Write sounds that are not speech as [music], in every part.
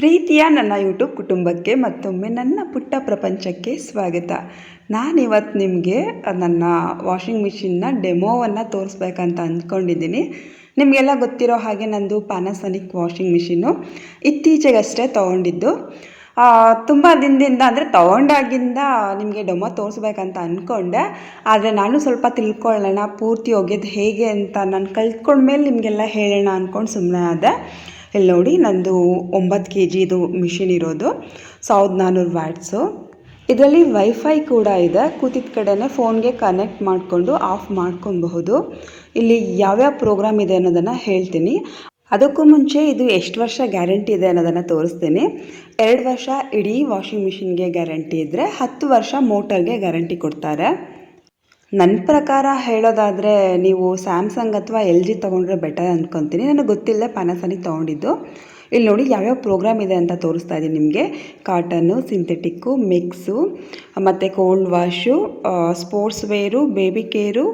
ಪ್ರೀತಿಯ ನನ್ನ ಯೂಟ್ಯೂಬ್ ಕುಟುಂಬಕ್ಕೆ ಮತ್ತೊಮ್ಮೆ ನನ್ನ ಪುಟ್ಟ ಪ್ರಪಂಚಕ್ಕೆ ಸ್ವಾಗತ. ನಾನಿವತ್ತು ನಿಮಗೆ ನನ್ನ ವಾಷಿಂಗ್ ಮಿಷಿನ್ನ ಡೆಮೋವನ್ನು ತೋರಿಸ್ಬೇಕಂತ ಅಂದ್ಕೊಂಡಿದ್ದೀನಿ. ನಿಮಗೆಲ್ಲ ಗೊತ್ತಿರೋ ಹಾಗೆ ನಂದು ಪ್ಯಾನಾಸನಿಕ್ ವಾಷಿಂಗ್ ಮಿಷಿನ್ನು ಇತ್ತೀಚೆಗಷ್ಟೇ ತೊಗೊಂಡಿದ್ದು. ತುಂಬ ದಿನದಿಂದ ಅಂದರೆ ತೊಗೊಂಡಾಗಿಂದ ನಿಮಗೆ ಡೆಮೋ ತೋರಿಸ್ಬೇಕಂತ ಅಂದ್ಕೊಂಡೆ ಆದರೆ ನಾನು ಸ್ವಲ್ಪ ತಿಳ್ಕೊಳ್ಳೋಣ, ಪೂರ್ತಿ ಒಗೆದು ಹೇಗೆ ಅಂತ ನಾನು ಕಲ್ತ್ಕೊಂಡ್ಮೇಲೆ ನಿಮಗೆಲ್ಲ ಹೇಳೋಣ ಅಂದ್ಕೊಂಡು ಸುಮ್ಮನೆ ಆದೆ. ಇಲ್ಲಿ ನೋಡಿ, ನಂದು ಒಂಬತ್ತು ಕೆ ಜಿದು ಮಿಷಿನ್ ಇರೋದು, ಸಾವಿರದ ನಾನ್ನೂರು ವ್ಯಾಟ್ಸು ಇದರಲ್ಲಿ ವೈಫೈ ಕೂಡ ಇದೆ. ಕೂತಿದ ಕಡೆನೇ ಫೋನ್ಗೆ ಕನೆಕ್ಟ್ ಮಾಡಿಕೊಂಡು ಆಫ್ ಮಾಡ್ಕೊಬಹುದು. ಇಲ್ಲಿ ಯಾವ್ಯಾವ ಪ್ರೋಗ್ರಾಮ್ ಇದೆ ಅನ್ನೋದನ್ನು ಹೇಳ್ತೀನಿ. ಅದಕ್ಕೂ ಮುಂಚೆ ಇದು ಎಷ್ಟು ವರ್ಷ ಗ್ಯಾರಂಟಿ ಇದೆ ಅನ್ನೋದನ್ನು ತೋರಿಸ್ತೀನಿ. ಎರಡು ವರ್ಷ ಇಡೀ ವಾಷಿಂಗ್ ಮಿಷಿನ್ಗೆ ಗ್ಯಾರಂಟಿ ಇದ್ದರೆ ಹತ್ತು ವರ್ಷ ಮೋಟರ್ಗೆ ಗ್ಯಾರಂಟಿ ಕೊಡ್ತಾರೆ. ನನ್ನ ಪ್ರಕಾರ ಹೇಳೋದಾದರೆ, ನೀವು ಸ್ಯಾಮ್ಸಂಗ್ ಅಥವಾ ಎಲ್ ಜಿ ತೊಗೊಂಡ್ರೆ ಬೆಟರ್ ಅಂದ್ಕೊತೀನಿ ನನಗೆ ಗೊತ್ತಿಲ್ಲ ಪ್ಯಾನಾಸನಿಕ್ ತೊಗೊಂಡಿದ್ದು. ಇಲ್ಲಿ ನೋಡಿ ಯಾವ್ಯಾವ ಪ್ರೋಗ್ರಾಮ್ ಇದೆ ಅಂತ ತೋರಿಸ್ತಾ ಇದ್ದೀನಿ ನಿಮಗೆ. ಕಾಟನ್ನು ಸಿಂಥೆಟಿಕ್ಕು ಮಿಕ್ಸು ಮತ್ತು cold wash sports wear baby care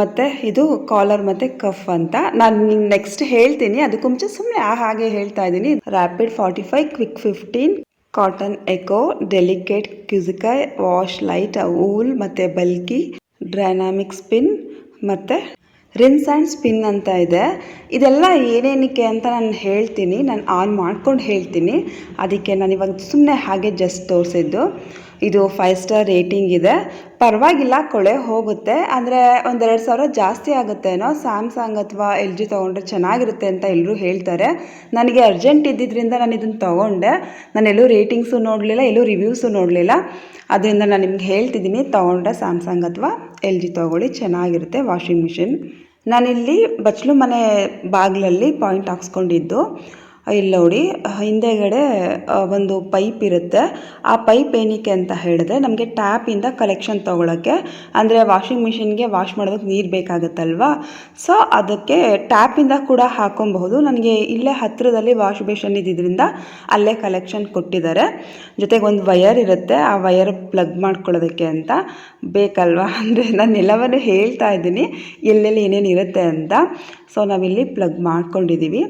ಮತ್ತು ಇದು ಕಾಲರ್ ಮತ್ತು ಕಫ್ ಅಂತ. ನಾನು ನೆಕ್ಸ್ಟ್ ಹೇಳ್ತೀನಿ. ಅದಕ್ಕೂ ಮುಂಚೆ ಸುಮ್ಮನೆ ಹಾಗೆ ಹೇಳ್ತಾ ಇದ್ದೀನಿ. Rapid forty five quick fifteen cotton eco delicate ಕ್ಯೂಸಿಕೈ wash light wool ಮತ್ತು ಬಲ್ಕಿ ಡ್ರೈನಾಮಿಕ್ ಸ್ಪಿನ್ ಮತ್ತು ರಿನ್ಸ್ ಆ್ಯಂಡ್ ಸ್ಪಿನ್ ಅಂತ ಇದೆ. ಇದೆಲ್ಲ ಏನೇನಕ್ಕೆ ಅಂತ ನಾನು ಹೇಳ್ತೀನಿ. ನಾನು ಆನ್ ಮಾಡ್ಕೊಂಡು ಹೇಳ್ತೀನಿ. ಅದಕ್ಕೆ ನಾನು ಇವಾಗ ಸುಮ್ಮನೆ ಹಾಗೆ ಜಸ್ಟ್ ತೋರಿಸಿದ್ದು. ಇದು ಫೈವ್ ಸ್ಟಾರ್ ರೇಟಿಂಗ್ ಇದೆ. ಪರವಾಗಿಲ್ಲ, ಕೊಳೆ ಹೋಗುತ್ತೆ. ಅಂದರೆ ಒಂದೆರಡು ಸಾವಿರ ಜಾಸ್ತಿ ಆಗುತ್ತೇನೋ ಸ್ಯಾಮ್ಸಂಗ್ ಅಥವಾ ಎಲ್ ಜಿ ತೊಗೊಂಡ್ರೆ ಚೆನ್ನಾಗಿರುತ್ತೆ ಅಂತ ಎಲ್ಲರೂ ಹೇಳ್ತಾರೆ. ನನಗೆ ಅರ್ಜೆಂಟ್ ಇದ್ದಿದ್ದರಿಂದ ನಾನು ಇದನ್ನು ತೊಗೊಂಡೆ. ನಾನು ಎಲ್ಲೂ ರೇಟಿಂಗ್ಸು ನೋಡಲಿಲ್ಲ, ಎಲ್ಲೂ ರಿವ್ಯೂಸು ನೋಡಲಿಲ್ಲ. ಅದರಿಂದ ನಾನು ನಿಮ್ಗೆ ಹೇಳ್ತಿದ್ದೀನಿ, ತೊಗೊಂಡ್ರೆ ಸ್ಯಾಮ್ಸಂಗ್ ಅಥವಾ ಎಲ್ ಜಿ ತೊಗೊಳ್ಳಿ ಚೆನ್ನಾಗಿರುತ್ತೆ ವಾಷಿಂಗ್ ಮಿಷಿನ್. ನಾನಿಲ್ಲಿ ಬಚ್ಚಲು ಮನೆ ಬಾಗಿಲಲ್ಲಿ ಪಾಯಿಂಟ್ ಹಾಕ್ಸ್ಕೊಂಡಿದ್ದು. ಇಲ್ಲಿ ನೋಡಿ ಹಿಂದೆಗಡೆ ಒಂದು ಪೈಪ್ ಇರುತ್ತೆ. ಆ ಪೈಪ್ ಏನಕ್ಕೆ ಅಂತ ಹೇಳಿದ್ರೆ ನಮಗೆ ಟ್ಯಾಪಿಂದ ಕಲೆಕ್ಷನ್ ತೊಗೊಳಕ್ಕೆ, ಅಂದರೆ ವಾಷಿಂಗ್ ಮಿಷಿನ್ಗೆ ವಾಶ್ ಮಾಡೋದಕ್ಕೆ ನೀರು ಬೇಕಾಗುತ್ತಲ್ವಾ? ಸೊ, ಅದಕ್ಕೆ ಟ್ಯಾಪಿಂದ ಕೂಡ ಹಾಕೊಬಹುದು. ನನಗೆ ಇಲ್ಲೇ ಹತ್ತಿರದಲ್ಲಿ ವಾಶ್ ಬೇಷನ್ ಇದ್ದಿದ್ದರಿಂದ ಅಲ್ಲೇ ಕಲೆಕ್ಷನ್ ಕೊಟ್ಟಿದ್ದಾರೆ. ಜೊತೆಗೆ ಒಂದು ವಯರ್ ಇರುತ್ತೆ, ಆ ವಯರ್ ಪ್ಲಗ್ ಮಾಡ್ಕೊಳ್ಳೋದಕ್ಕೆ ಅಂತ. ಬೇಕಲ್ವಾ? [laughs] ಅಂದರೆ ನಾನು ಎಲ್ಲವನ್ನೂ ಹೇಳ್ತಾ ಇದ್ದೀನಿ. ಎಲ್ಲೆಲ್ಲಿ ಏನೇನು ಇರುತ್ತೆ ಅಂತ. ಸೊ ನಾವಿಲ್ಲಿ ಪ್ಲಗ್ ಮಾಡ್ಕೊಂಡಿದ್ದೀವಿ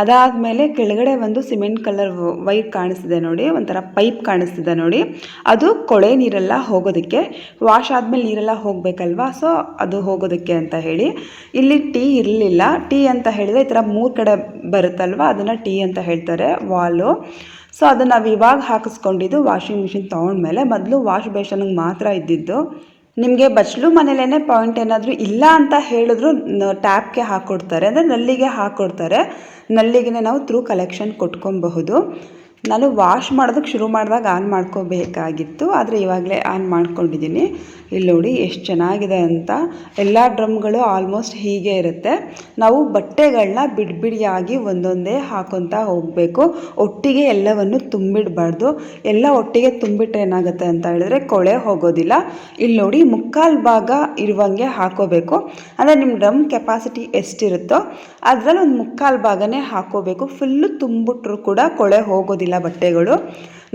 ಅದಾದಮೇಲೆ ಕೆಳಗಡೆ ಒಂದು ಸಿಮೆಂಟ್ ಕಲರ್ ವೈಟ್ ಕಾಣಿಸ್ತಿದೆ ನೋಡಿ, ಒಂಥರ ಪೈಪ್ ಕಾಣಿಸ್ತಿದೆ ನೋಡಿ. ಅದು ಕೊಳೆ ನೀರೆಲ್ಲ ಹೋಗೋದಕ್ಕೆ ವಾಶ್ ಆದಮೇಲೆ ನೀರೆಲ್ಲ ಹೋಗಬೇಕಲ್ವಾ? ಸೊ ಅದು ಹೋಗೋದಕ್ಕೆ ಅಂತ ಹೇಳಿ. ಇಲ್ಲಿ ಟೀ ಇರಲಿಲ್ಲ. ಟೀ ಅಂತ ಹೇಳಿದರೆ ಈ ಥರ ಮೂರು ಕಡೆ ಬರುತ್ತಲ್ವ? ಅದನ್ನು ಟೀ ಅಂತ ಹೇಳ್ತಾರೆ ವಾಲು ಸೊ ಅದನ್ನು ನಾವು ಇವಾಗ ಹಾಕಿಸ್ಕೊಂಡಿದ್ದು ವಾಷಿಂಗ್ ಮಿಷಿನ್ ತೊಗೊಂಡ್ಮೇಲೆ ಮೊದಲು ವಾಶ್ ಬೇಷನ್ಗೆ ಮಾತ್ರ ಇದ್ದಿದ್ದು. ನಿಮಗೆ ಬಚ್ಚಲು ಮನೇಲೇ ಪಾಯಿಂಟ್ ಏನಾದರೂ ಇಲ್ಲ ಅಂತ ಹೇಳಿದ್ರು ಟ್ಯಾಪ್ಗೆ ಹಾಕ್ಕೊಡ್ತಾರೆ ಅಂದರೆ ನಲ್ಲಿಗೆ ಹಾಕ್ಕೊಡ್ತಾರೆ ನಲ್ಲಿಗೆ ನಾವು ಥ್ರೂ ಕಲೆಕ್ಷನ್ ಕೊಟ್ಕೊಬಹುದು. ನಾನು ವಾಶ್ ಮಾಡೋದಕ್ಕೆ ಶುರು ಮಾಡಿದಾಗ ಆನ್ ಮಾಡ್ಕೋಬೇಕಾಗಿತ್ತು, ಆದರೆ ಇವಾಗಲೇ ಆನ್ ಮಾಡ್ಕೊಂಡಿದ್ದೀನಿ ಇಲ್ಲಿ ನೋಡಿ ಎಷ್ಟು ಚೆನ್ನಾಗಿದೆ ಅಂತ. ಎಲ್ಲ ಡ್ರಮ್ಗಳು ಆಲ್ಮೋಸ್ಟ್ ಹೀಗೆ ಇರುತ್ತೆ. ನಾವು ಬಟ್ಟೆಗಳನ್ನ ಬಿಡಿಬಿಡಿಯಾಗಿ ಒಂದೊಂದೇ ಹಾಕೊತಾ ಹೋಗಬೇಕು. ಒಟ್ಟಿಗೆ ಎಲ್ಲವನ್ನು ತುಂಬಿಡಬಾರ್ದು. ಎಲ್ಲ ಒಟ್ಟಿಗೆ ತುಂಬಿಟ್ರೆ ಏನಾಗುತ್ತೆ ಅಂತ ಹೇಳಿದ್ರೆ ಕೊಳೆ ಹೋಗೋದಿಲ್ಲ. ಇಲ್ಲಿ ನೋಡಿ ಮುಕ್ಕಾಲು ಭಾಗ ಇರುವಂಗೆ ಹಾಕೋಬೇಕು. ಅಂದರೆ ನಿಮ್ಮ ಡ್ರಮ್ ಕೆಪಾಸಿಟಿ ಎಷ್ಟಿರುತ್ತೋ ಅದರಲ್ಲಿ ಒಂದು ಮುಕ್ಕಾಲು ಭಾಗನೇ ಹಾಕೋಬೇಕು. ಫುಲ್ಲು ತುಂಬಿಟ್ರು ಕೂಡ ಕೊಳೆ ಹೋಗೋದಿಲ್ಲ. ಬಟ್ಟೆಗಳು.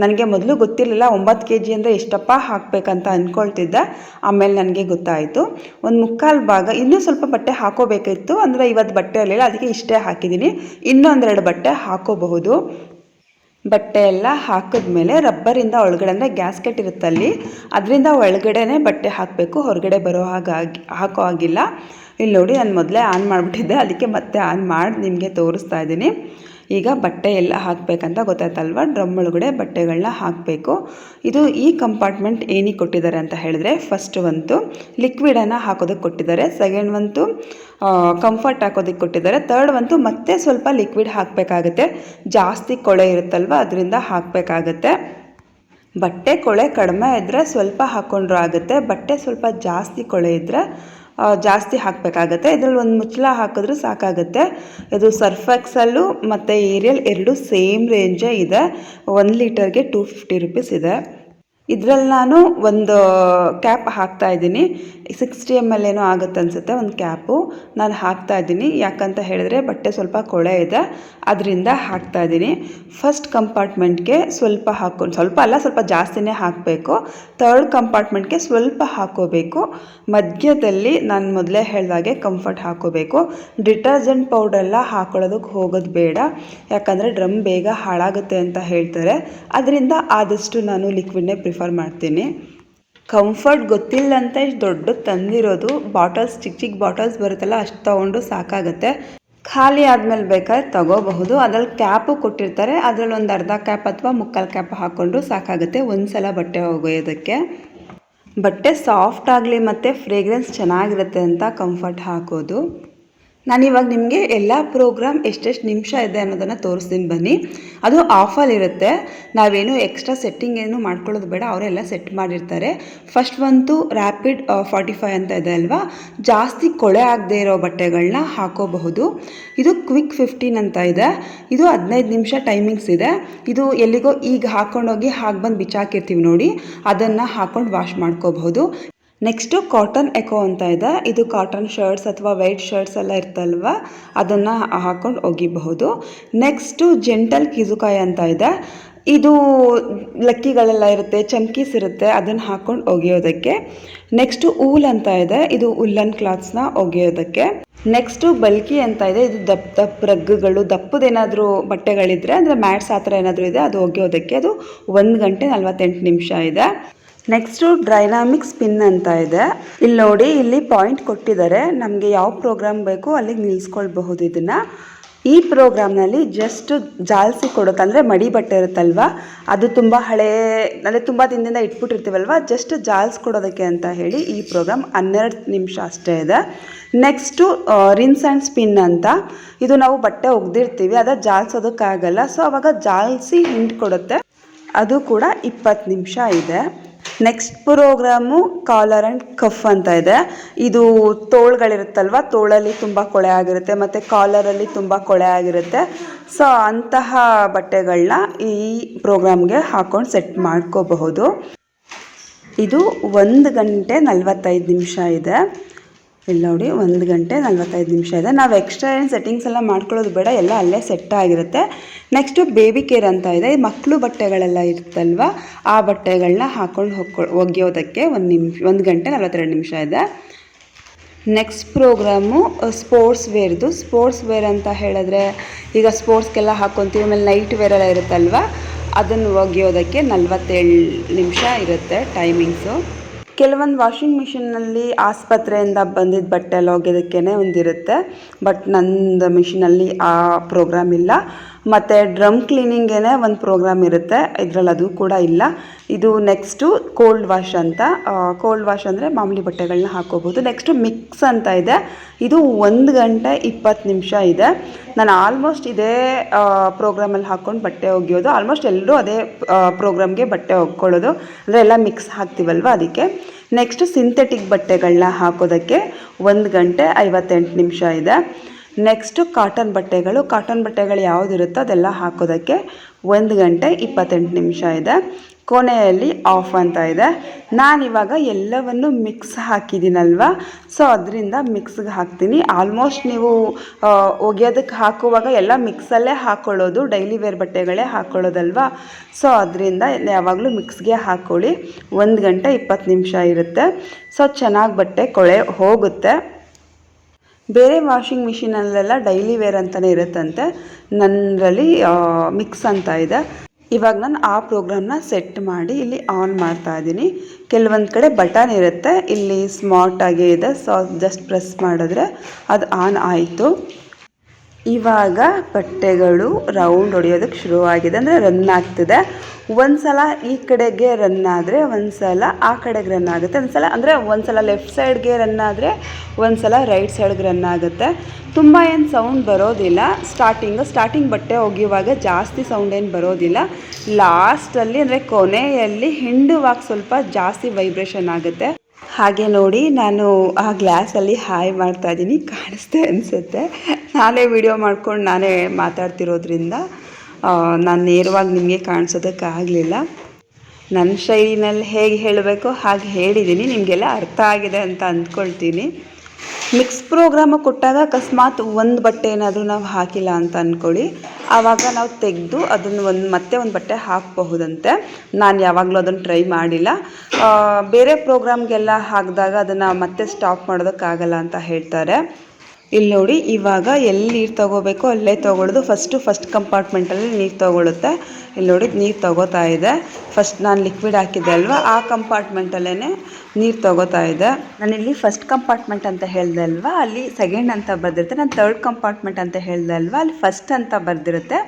ನನಗೆ ಮೊದಲು ಗೊತ್ತಿರಲಿಲ್ಲ ಒಂಬತ್ತು ಕೆ ಜಿ ಅಂದರೆ ಎಷ್ಟಪ್ಪ ಹಾಕಬೇಕಂತ ಅಂದ್ಕೊಳ್ತಿದ್ದೆ ಆಮೇಲೆ ನನಗೆ ಗೊತ್ತಾಯಿತು. ಒಂದು ಮುಕ್ಕಾಲು ಭಾಗ, ಇನ್ನೂ ಸ್ವಲ್ಪ ಬಟ್ಟೆ ಹಾಕೋಬೇಕಿತ್ತು. ಅಂದರೆ ಇವತ್ತು ಬಟ್ಟೆ ಇರಲಿಲ್ಲ ಅದಕ್ಕೆ ಇಷ್ಟೇ ಹಾಕಿದ್ದೀನಿ. ಇನ್ನೊಂದೆರಡು ಬಟ್ಟೆ ಹಾಕೋಬಹುದು. ಬಟ್ಟೆ ಎಲ್ಲ ಹಾಕಿದ್ಮೇಲೆ ರಬ್ಬರಿಂದ ಒಳಗಡೆ, ಅಂದರೆ ಗ್ಯಾಸ್ಕೆಟ್ ಇರುತ್ತಲ್ಲಿ ಅದರಿಂದ ಒಳಗಡೆನೇ ಬಟ್ಟೆ ಹಾಕಬೇಕು. ಹೊರಗಡೆ ಬರೋ ಹಾಗಾಗಿ ಹಾಕೋ ಆಗಿಲ್ಲ ಇಲ್ಲಿ ನೋಡಿ, ನಾನು ಮೊದಲೇ ಆನ್ ಮಾಡಿಬಿಟ್ಟಿದ್ದೆ. ಅದಕ್ಕೆ ಮತ್ತೆ ಆನ್ ಮಾಡಿ ನಿಮಗೆ ತೋರಿಸ್ತಾ ಇದ್ದೀನಿ. ಈಗ ಬಟ್ಟೆ ಎಲ್ಲ ಹಾಕಬೇಕಂತ ಗೊತ್ತಾಯ್ತಲ್ವ? ಡ್ರಮ್ ಒಳಗಡೆ ಬಟ್ಟೆಗಳನ್ನ ಹಾಕಬೇಕು. ಇದು ಈ ಕಂಪಾರ್ಟ್ಮೆಂಟ್ ಏನಕ್ಕೆ ಕೊಟ್ಟಿದ್ದಾರೆ ಅಂತ ಹೇಳಿದ್ರೆ ಫಸ್ಟ್ ಒಂದು ಲಿಕ್ವಿಡನ್ನು ಹಾಕೋದಕ್ಕೆ ಕೊಟ್ಟಿದ್ದಾರೆ ಸೆಕೆಂಡ್ ಒಂದು ಕಂಫರ್ಟ್ ಹಾಕೋದಕ್ಕೆ ಕೊಟ್ಟಿದ್ದಾರೆ ತರ್ಡ್ ಒಂದು ಮತ್ತೆ ಸ್ವಲ್ಪ ಲಿಕ್ವಿಡ್ ಹಾಕಬೇಕಾಗುತ್ತೆ. ಜಾಸ್ತಿ ಕೊಳೆ ಇರುತ್ತಲ್ವ, ಅದರಿಂದ ಹಾಕಬೇಕಾಗತ್ತೆ. ಬಟ್ಟೆ ಕೊಳೆ ಕಡಿಮೆ ಇದ್ದರೆ ಸ್ವಲ್ಪ ಹಾಕ್ಕೊಂಡ್ರೂ ಆಗುತ್ತೆ, ಬಟ್ಟೆ ಸ್ವಲ್ಪ ಜಾಸ್ತಿ ಕೊಳೆ ಇದ್ದರೆ ಜಾಸ್ತಿ ಹಾಕಬೇಕಾಗತ್ತೆ. ಇದರಲ್ಲಿ ಒಂದು ಮುಚ್ಚಳ ಹಾಕಿದ್ರೂ ಸಾಕಾಗುತ್ತೆ. ಇದು ಸರ್ಫೆಕ್ಸಲ್ಲು ಮತ್ತು ಏರಿಯಲ್ ಎರಡು ಸೇಮ್ ರೇಂಜೇ ಇದೆ. ಒನ್ ಲೀಟರ್ಗೆ ಟೂ ಫಿಫ್ಟಿ ರುಪೀಸ್ ಇದೆ. ಇದರಲ್ಲಿ ನಾನು ಒಂದು ಕ್ಯಾಪ್ ಹಾಕ್ತಾ ಇದ್ದೀನಿ. ಸಿಕ್ಸ್ಟಿ ಎಂ ಎಲ್ ಏನೋ ಆಗುತ್ತೆ ಅನಿಸುತ್ತೆ ಒಂದು ಕ್ಯಾಪು. ನಾನು ಹಾಕ್ತಾ ಇದ್ದೀನಿ. ಯಾಕಂತ ಹೇಳಿದ್ರೆ ಬಟ್ಟೆ ಸ್ವಲ್ಪ ಕೊಳೆ ಇದೆ. ಅದರಿಂದ ಹಾಕ್ತಾ ಇದ್ದೀನಿ. ಫಸ್ಟ್ ಕಂಪಾರ್ಟ್ಮೆಂಟ್ಗೆ ಸ್ವಲ್ಪ ಹಾಕೊಂಡು ಸ್ವಲ್ಪ ಅಲ್ಲ, ಸ್ವಲ್ಪ ಜಾಸ್ತಿನೇ ಹಾಕಬೇಕು. ಥರ್ಡ್ ಕಂಪಾರ್ಟ್ಮೆಂಟ್ಗೆ ಸ್ವಲ್ಪ ಹಾಕೋಬೇಕು. ಮಧ್ಯದಲ್ಲಿ ನಾನು ಮೊದಲೇ ಹೇಳಿದಾಗೆ ಕಂಫರ್ಟ್ ಹಾಕೋಬೇಕು. ಡಿಟರ್ಜೆಂಟ್ ಪೌಡ್ರೆಲ್ಲ ಹಾಕೊಳ್ಳೋದಕ್ಕೆ ಹೋಗೋದು ಬೇಡ. ಯಾಕಂದರೆ ಡ್ರಮ್ ಬೇಗ ಹಾಳಾಗುತ್ತೆ ಅಂತ ಹೇಳ್ತಾರೆ. ಅದರಿಂದ ಆದಷ್ಟು ನಾನು ಲಿಕ್ವಿಡ್ನೇ ಪ್ರಿಫರ್ ಮಾಡ್ತೀನಿ. ಕಂಫರ್ಟ್ ಗೊತ್ತಿಲ್ಲ ಅಂತ ಇಷ್ಟು ದೊಡ್ಡ ತಂದಿರೋದು ಬಾಟಲ್ಸ್ ಚಿಕ್ಕ ಚಿಕ್ಕ ಬಾಟಲ್ಸ್ ಬರುತ್ತಲ್ಲ ಅಷ್ಟು ತೊಗೊಂಡು ಸಾಕಾಗುತ್ತೆ. ಖಾಲಿ ಆದಮೇಲೆ ಬೇಕಾದ್ರೆ ತಗೋಬಹುದು. ಅದ್ರಲ್ಲಿ ಕ್ಯಾಪು ಕೊಟ್ಟಿರ್ತಾರೆ. ಅದರಲ್ಲಿ ಒಂದು ಅರ್ಧ ಕ್ಯಾಪ್ ಅಥವಾ ಮುಕ್ಕಾಲು ಕ್ಯಾಪ್ ಹಾಕ್ಕೊಂಡ್ರು ಸಾಕಾಗುತ್ತೆ. ಒಂದು ಸಲ ಬಟ್ಟೆ ಒಗೆಯೋದಕ್ಕೆ. ಬಟ್ಟೆ ಸಾಫ್ಟ್ ಆಗಲಿ ಮತ್ತು ಫ್ರೇಗ್ರೆನ್ಸ್ ಚೆನ್ನಾಗಿರುತ್ತೆ ಅಂತ ಕಂಫರ್ಟ್ ಹಾಕೋದು. ನಾನಿವಾಗ ನಿಮಗೆ ಎಲ್ಲ ಪ್ರೋಗ್ರಾಮ್ ಎಷ್ಟೆಷ್ಟು ನಿಮಿಷ ಇದೆ ಅನ್ನೋದನ್ನು ತೋರಿಸ್ತೀನಿ ಬನ್ನಿ. ಅದು ಆಫಲ್ಲಿರುತ್ತೆ ನಾವೇನು ಎಕ್ಸ್ಟ್ರಾ ಸೆಟ್ಟಿಂಗ್ ಏನು ಮಾಡ್ಕೊಳ್ಳೋದು ಬೇಡ ಅವರೆಲ್ಲ ಸೆಟ್ ಮಾಡಿರ್ತಾರೆ. ಫಸ್ಟ್ ಒಂದು ರ್ಯಾಪಿಡ್ ಫಾರ್ಟಿ ಫೈವ್ ಅಂತ ಇದೆ ಅಲ್ವಾ? ಜಾಸ್ತಿ ಕೊಳೆ ಆಗದೆ ಇರೋ ಬಟ್ಟೆಗಳನ್ನ ಹಾಕೋಬಹುದು. ಇದು ಕ್ವಿಕ್ ಫಿಫ್ಟೀನ್ ಅಂತ ಇದೆ. ಇದು ಹದಿನೈದು ನಿಮಿಷ ಟೈಮಿಂಗ್ಸ್ ಇದೆ. ಇದು ಎಲ್ಲಿಗೋ ಈಗ ಹಾಕ್ಕೊಂಡೋಗಿ ಹಾಕಿ ಬಂದು ಬಿಚ್ಚಾಕಿರ್ತೀವಿ ನೋಡಿ. ಅದನ್ನು ಹಾಕ್ಕೊಂಡು ವಾಶ್ ಮಾಡ್ಕೋಬಹುದು. ನೆಕ್ಸ್ಟು ಕಾಟನ್ ಎಕೋ ಅಂತ ಇದೆ. ಇದು ಕಾಟನ್ ಶರ್ಟ್ಸ್ ಅಥವಾ ವೈಟ್ ಶರ್ಟ್ಸ್ ಎಲ್ಲ ಇರ್ತಲ್ವ? ಅದನ್ನು ಹಾಕ್ಕೊಂಡು ಒಗಿಬಹುದು. ನೆಕ್ಸ್ಟು ಜೆಂಟಲ್ ಕಿಜುಕಾಯಿ ಅಂತ ಇದೆ. ಇದು ಲಕ್ಕಿಗಳೆಲ್ಲ ಇರುತ್ತೆ, ಚಮ್ಕೀಸ್ ಇರುತ್ತೆ, ಅದನ್ನು ಹಾಕ್ಕೊಂಡು ಒಗೆಯೋದಕ್ಕೆ. ನೆಕ್ಸ್ಟು ಊಲ್ ಅಂತ ಇದೆ. ಇದು ಉಲ್ಲನ್ ಕ್ಲಾತ್ಸ್ನ ಒಗೆಯೋದಕ್ಕೆ. ನೆಕ್ಸ್ಟು ಬಲ್ಕಿ ಅಂತ ಇದೆ. ಇದು ದಪ್ಪ ದಪ್ಪ ರಗ್ಗುಗಳು ದಪ್ಪದೇನಾದರೂ ಬಟ್ಟೆಗಳಿದ್ರೆ, ಅಂದರೆ ಮ್ಯಾಟ್ಸ್ ಆ ಥರ ಏನಾದರೂ ಇದೆ, ಅದು ಒಗೆಯೋದಕ್ಕೆ. ಅದು ಒಂದು ಗಂಟೆ ನಲ್ವತ್ತೆಂಟು ನಿಮಿಷ ಇದೆ. ನೆಕ್ಸ್ಟು ಡ್ರೈನಾಮಿಕ್ ಸ್ಪಿನ್ ಅಂತ ಇದೆ. ಇಲ್ಲಿ ನೋಡಿ, ಇಲ್ಲಿ ಪಾಯಿಂಟ್ ಕೊಟ್ಟಿದ್ದಾರೆ. ನಮಗೆ ಯಾವ ಪ್ರೋಗ್ರಾಮ್ ಬೇಕು ಅಲ್ಲಿಗೆ ನಿಲ್ಲಿಸ್ಕೊಳ್ಬಹುದು ಇದನ್ನು. ಈ ಪ್ರೋಗ್ರಾಮ್ನಲ್ಲಿ ಜಸ್ಟ್ ಜಾಲಿಸಿ ಕೊಡುತ್ತೆ. ಅಂದರೆ ಮಡಿ ಬಟ್ಟೆ ಇರುತ್ತಲ್ವ? ಅದು ತುಂಬ ಹಳೇ, ಅಂದರೆ ತುಂಬ ದಿನದಿಂದ ಇಟ್ಬಿಟ್ಟಿರ್ತೀವಲ್ವ? ಜಸ್ಟ್ ಜಾಲಿಸ್ಕೊಡೋದಕ್ಕೆ ಅಂತ ಹೇಳಿ ಈ ಪ್ರೋಗ್ರಾಮ್ ಹನ್ನೆರಡು ನಿಮಿಷ ಅಷ್ಟೇ ಇದೆ. ನೆಕ್ಸ್ಟು ರಿನ್ಸ್ ಆ್ಯಂಡ್ ಸ್ಪಿನ್ ಅಂತ. ಇದು ನಾವು ಬಟ್ಟೆ ಒಗ್ದಿರ್ತೀವಿ, ಅದ ಜಾಲ್ಸೋದಕ್ಕಾಗಲ್ಲ. ಸೊ, ಅವಾಗ ಜಾಲಿಸಿ ಹಿಂಡ್ ಕೊಡುತ್ತೆ. ಅದು ಕೂಡ ಇಪ್ಪತ್ತು ನಿಮಿಷ ಇದೆ. Next programme collar and cuff ಅಂತ ಇದೆ. ಇದು ತೋಳುಗಳಿರುತ್ತಲ್ವ? ತೋಳಲ್ಲಿ ತುಂಬ ಕೊಳೆ ಆಗಿರುತ್ತೆ, ಮತ್ತು ಕಾಲರಲ್ಲಿ ತುಂಬ ಕೊಳೆ ಆಗಿರುತ್ತೆ. ಸೊ ಅಂತಹ ಬಟ್ಟೆಗಳನ್ನ ಈ ಪ್ರೋಗ್ರಾಮ್ಗೆ ಹಾಕ್ಕೊಂಡು ಸೆಟ್ ಮಾಡ್ಕೋಬಹುದು. ಇದು ಒಂದು ಗಂಟೆ ನಲವತ್ತೈದು ನಿಮಿಷ ಇದೆ. ಇಲ್ಲಿ ನೋಡಿ, ಒಂದು ಗಂಟೆ ನಲ್ವತ್ತೈದು ನಿಮಿಷ ಇದೆ. ನಾವು ಎಕ್ಸ್ಟ್ರಾ ಏನು ಸೆಟ್ಟಿಂಗ್ಸ್ ಎಲ್ಲ ಮಾಡ್ಕೊಳ್ಳೋದು ಬೇಡ, ಎಲ್ಲ ಅಲ್ಲೇ ಸೆಟ್ ಆಗಿರುತ್ತೆ. ನೆಕ್ಸ್ಟು ಬೇಬಿ ಕೇರ್ ಅಂತ ಇದೆ. ಮಕ್ಕಳು ಬಟ್ಟೆಗಳೆಲ್ಲ ಇರುತ್ತಲ್ವ, ಆ ಬಟ್ಟೆಗಳನ್ನ ಹಾಕ್ಕೊಂಡು ಹೊಕ್ಕೊ ಒಗೆಯೋದಕ್ಕೆ ಒಂದು ನಿಮಿಷ ಒಂದು ಗಂಟೆ ನಲ್ವತ್ತೆರಡು ನಿಮಿಷ ಇದೆ. ನೆಕ್ಸ್ಟ್ ಪ್ರೋಗ್ರಾಮು ಸ್ಪೋರ್ಟ್ಸ್ ವೇರ್ದು ಸ್ಪೋರ್ಟ್ಸ್ ವೇರ್ ಅಂತ ಹೇಳಿದ್ರೆ, ಈಗ ಸ್ಪೋರ್ಟ್ಸ್ಗೆಲ್ಲ ಹಾಕ್ಕೊತೀವಿ ಆಮೇಲೆ ನೈಟ್ ವೇರೆಲ್ಲ ಇರುತ್ತಲ್ವ, ಅದನ್ನು ಒಗೆಯೋದಕ್ಕೆ ನಲ್ವತ್ತೇಳು ನಿಮಿಷ ಇರುತ್ತೆ ಟೈಮಿಂಗ್ಸು ಕೆಲವೊಂದು ವಾಷಿಂಗ್ ಮಿಷಿನ್ನಲ್ಲಿ ಆಸ್ಪತ್ರೆಯಿಂದ ಬಂದಿದ್ದ ಬಟ್ಟೆ ಎಲ್ಲ ಒಗೆಯೋದಕ್ಕೇ ಒಂದಿರುತ್ತೆ. ಬಟ್ ನಂದು ಮಿಷಿನಲ್ಲಿ ಆ ಪ್ರೋಗ್ರಾಮ್ ಇಲ್ಲ. ಮತ್ತು ಡ್ರಮ್ ಕ್ಲೀನಿಂಗೇ ಒಂದು ಪ್ರೋಗ್ರಾಮ್ ಇರುತ್ತೆ. ಇದರಲ್ಲಿ ಅದು ಕೂಡ ಇಲ್ಲ. ಇದು ನೆಕ್ಸ್ಟು ಕೋಲ್ಡ್ ವಾಶ್ ಅಂತ. ಕೋಲ್ಡ್ ವಾಶ್ ಅಂದರೆ ಮಾಮೂಲಿ ಬಟ್ಟೆಗಳನ್ನ ಹಾಕೋಬೋದು. ನೆಕ್ಸ್ಟು ಮಿಕ್ಸ್ ಅಂತ ಇದೆ. ಇದು ಒಂದು ಗಂಟೆ ಇಪ್ಪತ್ತು ನಿಮಿಷ ಇದೆ. ನಾನು ಆಲ್ಮೋಸ್ಟ್ ಇದೇ ಪ್ರೋಗ್ರಾಮಲ್ಲಿ ಹಾಕ್ಕೊಂಡು ಬಟ್ಟೆ ಒಗೆಯೋದು. ಆಲ್ಮೋಸ್ಟ್ ಎಲ್ಲರೂ ಅದೇ ಪ್ರೋಗ್ರಾಮ್ಗೆ ಬಟ್ಟೆ ಒಗ್ಕೊಳ್ಳೋದು. ಅಂದರೆ ಎಲ್ಲ ಮಿಕ್ಸ್ ಹಾಕ್ತೀವಲ್ವ ಅದಕ್ಕೆ. ನೆಕ್ಸ್ಟ್ ಸಿಂಥೆಟಿಕ್ ಬಟ್ಟೆಗಳನ್ನ ಹಾಕೋದಕ್ಕೆ ಒಂದು ಗಂಟೆ ಐವತ್ತೆಂಟು ನಿಮಿಷ ಇದೆ. ನೆಕ್ಸ್ಟು ಕಾಟನ್ ಬಟ್ಟೆಗಳು. ಕಾಟನ್ ಬಟ್ಟೆಗಳು ಯಾವುದಿರುತ್ತೋ ಅದೆಲ್ಲ ಹಾಕೋದಕ್ಕೆ ಒಂದು ಗಂಟೆ ಇಪ್ಪತ್ತೆಂಟು ನಿಮಿಷ ಇದೆ. ಕೊನೆಯಲ್ಲಿ ಆಫ್ ಅಂತ ಇದೆ. ನಾನಿವಾಗ ಎಲ್ಲವನ್ನು ಮಿಕ್ಸ್ ಹಾಕಿದ್ದೀನಲ್ವ? ಸೊ ಅದರಿಂದ ಮಿಕ್ಸ್ಗೆ ಹಾಕ್ತೀನಿ. ಆಲ್ಮೋಸ್ಟ್ ನೀವು ಒಗೆಯೋದಕ್ಕೆ ಹಾಕುವಾಗ ಎಲ್ಲ ಮಿಕ್ಸಲ್ಲೇ ಹಾಕ್ಕೊಳ್ಳೋದು ಡೈಲಿ ವೇರ್ ಬಟ್ಟೆಗಳೇ ಹಾಕ್ಕೊಳ್ಳೋದಲ್ವ ಸೊ ಅದರಿಂದ ಯಾವಾಗಲೂ ಮಿಕ್ಸ್ಗೆ ಹಾಕ್ಕೊಳ್ಳಿ ಒಂದು ಗಂಟೆ ಇಪ್ಪತ್ತು ನಿಮಿಷ ಇರುತ್ತೆ. ಸೊ ಚೆನ್ನಾಗಿ ಬಟ್ಟೆ ಕೊಳೆ ಹೋಗುತ್ತೆ. ಬೇರೆ ವಾಷಿಂಗ್ ಮಿಷಿನಲ್ಲೆಲ್ಲ ಡೈಲಿ ವೇರ್ ಅಂತಲೇ ಇರುತ್ತಂತೆ. ನನ್ನಲ್ಲಿ ಮಿಕ್ಸ್ ಅಂತ ಇದೆ. ಇವಾಗ ನಾನು ಆ ಪ್ರೋಗ್ರಾಮ್ನ ಸೆಟ್ ಮಾಡಿ ಇಲ್ಲಿ ಆನ್ ಮಾಡ್ತಾ ಇದ್ದೀನಿ. ಕೆಲವೊಂದು ಕಡೆ ಬಟನ್ ಇರುತ್ತೆ. ಇಲ್ಲಿ ಸ್ಮಾರ್ಟ್ ಆಗೇ ಇದೆ. ಸೊ ಜಸ್ಟ್ ಪ್ರೆಸ್ ಮಾಡಿದ್ರೆ ಅದು ಆನ್ ಆಯಿತು. ಇವಾಗ ಬಟ್ಟೆಗಳು ರೌಂಡ್ ಹೊಡೆಯೋದಕ್ಕೆ ಶುರುವಾಗಿದೆ ಅಂದರೆ ರನ್ ಆಗ್ತಿದೆ. ಒಂದು ಸಲ ಈ ಕಡೆಗೆ ರನ್ ಆದರೆ ಒಂದು ಸಲ ಆ ಕಡೆಗೆ ರನ್ ಆಗುತ್ತೆ. ಒಂದು ಸಲ ಅಂದರೆ ಒಂದು ಸಲ ಲೆಫ್ಟ್ ಸೈಡ್ಗೆ ರನ್ ಆದರೆ ಒಂದು ಸಲ ರೈಟ್ ಸೈಡ್ಗೆ ರನ್ ಆಗುತ್ತೆ. ತುಂಬ ಏನು ಸೌಂಡ್ ಬರೋದಿಲ್ಲ. ಸ್ಟಾರ್ಟಿಂಗು ಸ್ಟಾರ್ಟಿಂಗ್ ಬಟ್ಟೆ ಒಗೆಯುವಾಗ ಜಾಸ್ತಿ ಸೌಂಡ್ ಏನು ಬರೋದಿಲ್ಲ. ಲಾಸ್ಟಲ್ಲಿ ಅಂದರೆ ಕೊನೆಯಲ್ಲಿ ಹಿಂಡುವಾಗ ಸ್ವಲ್ಪ ಜಾಸ್ತಿ ವೈಬ್ರೇಷನ್ ಆಗುತ್ತೆ. ಹಾಗೆ ನೋಡಿ ನಾನು ಆ ಗ್ಲಾಸಲ್ಲಿ ಹಾಯ್ ಮಾಡ್ತಾ ಇದ್ದೀನಿ. ಕಾಣಿಸ್ತೆ ಅನಿಸುತ್ತೆ. ನಾನೇ ವಿಡಿಯೋ ಮಾಡ್ಕೊಂಡು ನಾನೇ ಮಾತಾಡ್ತಿರೋದ್ರಿಂದ ನಾನು ನೇರವಾಗಿ ನಿಮಗೆ ಕಾಣಿಸೋದಕ್ಕಾಗಲಿಲ್ಲ ನನ್ನ ಶೈಲಿನಲ್ಲಿ ಹೇಗೆ ಹೇಳಬೇಕು ಹಾಗೆ ಹೇಳಿದ್ದೀನಿ ನಿಮಗೆಲ್ಲ ಅರ್ಥ ಆಗಿದೆ ಅಂತ ಅಂದ್ಕೊಳ್ತೀನಿ. ಮಿಕ್ಸ್ ಪ್ರೋಗ್ರಾಮ ಕೊಟ್ಟಾಗ ಅಕಸ್ಮಾತ್ ಒಂದು ಬಟ್ಟೆ ಏನಾದರೂ ನಾವು ಹಾಕಿಲ್ಲ ಅಂತ ಅಂದ್ಕೊಳ್ಳಿ ಆವಾಗ ನಾವು ತೆಗೆದು ಅದನ್ನು ಒಂದು ಮತ್ತೆ ಒಂದು ಬಟ್ಟೆ ಹಾಕಬಹುದಂತೆ. ನಾನು ಯಾವಾಗಲೂ ಅದನ್ನು ಟ್ರೈ ಮಾಡಿಲ್ಲ. ಬೇರೆ ಪ್ರೋಗ್ರಾಮ್ಗೆಲ್ಲ ಹಾಕಿದಾಗ ಅದನ್ನು ಮತ್ತೆ ಸ್ಟಾಪ್ ಮಾಡೋದಕ್ಕಾಗಲ್ಲ ಅಂತ ಹೇಳ್ತಾರೆ. ಇಲ್ಲಿ ನೋಡಿ, ಇವಾಗ ಎಲ್ಲಿ ನೀರು ತಗೋಬೇಕು ಅಲ್ಲೇ ತಗೊಳ್ಳೋದು ಫಸ್ಟು ಫಸ್ಟ್ ಕಂಪಾರ್ಟ್ಮೆಂಟಲ್ಲಿ ನೀರು ತಗೊಳ್ಳುತ್ತೆ ಇಲ್ಲಿ ನೋಡಿ, ನೀರು ತಗೋತಾ ಇದೆ. ಫಸ್ಟ್ ನಾನು ಲಿಕ್ವಿಡ್ ಹಾಕಿದ್ದೆ ಅಲ್ವಾ? ಆ ಕಂಪಾರ್ಟ್ಮೆಂಟಲ್ಲೇ ನೀರು ತಗೋತಾ ಇದೆ. ನಾನಿಲ್ಲಿ ಫಸ್ಟ್ ಕಂಪಾರ್ಟ್ಮೆಂಟ್ ಅಂತ ಹೇಳಿದೆ ಅಲ್ವಾ? ಅಲ್ಲಿ ಸೆಕೆಂಡ್ ಅಂತ ಬರ್ದಿರುತ್ತೆ. ನಾನು ತರ್ಡ್ ಕಂಪಾರ್ಟ್ಮೆಂಟ್ ಅಂತ ಹೇಳಿದೆ ಅಲ್ವಾ? ಅಲ್ಲಿ ಫಸ್ಟ್ ಅಂತ ಬರ್ದಿರುತ್ತೆ.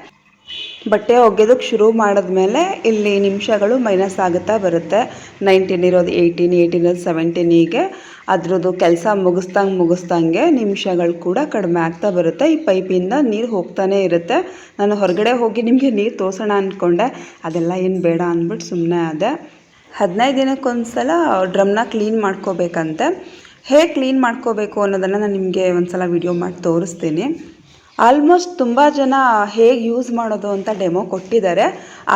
ಬಟ್ಟೆ ಒಗೆಯೋದಕ್ಕೆ ಶುರು ಮಾಡಿದ್ಮೇಲೆ ಇಲ್ಲಿ ನಿಮಿಷಗಳು ಮೈನಸ್ ಆಗುತ್ತಾ ಬರುತ್ತೆ. ನೈನ್ಟೀನ್ ಇರೋದು ಏಯ್ಟೀನ್ ಏಯ್ಟೀನ್ ಇರೋದು ಸೆವೆಂಟೀನಿಗೆ ಅದ್ರದ್ದು ಕೆಲಸ ಮುಗಿಸ್ದಂಗೆ ಮುಗಿಸ್ದಂಗೆ ನಿಮಿಷಗಳು ಕೂಡ ಕಡಿಮೆ ಆಗ್ತಾ ಬರುತ್ತೆ. ಈ ಪೈಪಿಂದ ನೀರು ಹೋಗ್ತಾನೆ ಇರುತ್ತೆ. ನಾನು ಹೊರಗಡೆ ಹೋಗಿ ನಿಮಗೆ ನೀರು ತೋರಿಸೋಣ ಅಂದ್ಕೊಂಡೆ ಅದೆಲ್ಲ ಏನು ಬೇಡ ಅಂದ್ಬಿಟ್ಟು ಸುಮ್ಮನೆ ಆದೆ. ಹದಿನೈದು ದಿನಕ್ಕೊಂದ್ಸಲ ಡ್ರಮ್ನ ಕ್ಲೀನ್ ಮಾಡ್ಕೋಬೇಕಂತೆ. ಹೇಗೆ ಕ್ಲೀನ್ ಮಾಡ್ಕೋಬೇಕು ಅನ್ನೋದನ್ನು ನಾನು ನಿಮಗೆ ಒಂದು ಸಲ ವಿಡಿಯೋ ಮಾಡಿ ತೋರಿಸ್ತೀನಿ. ಆಲ್ಮೋಸ್ಟ್ ತುಂಬ ಜನ ಹೇಗೆ ಯೂಸ್ ಮಾಡೋದು ಅಂತ ಡೆಮೋ ಕೊಟ್ಟಿದ್ದಾರೆ.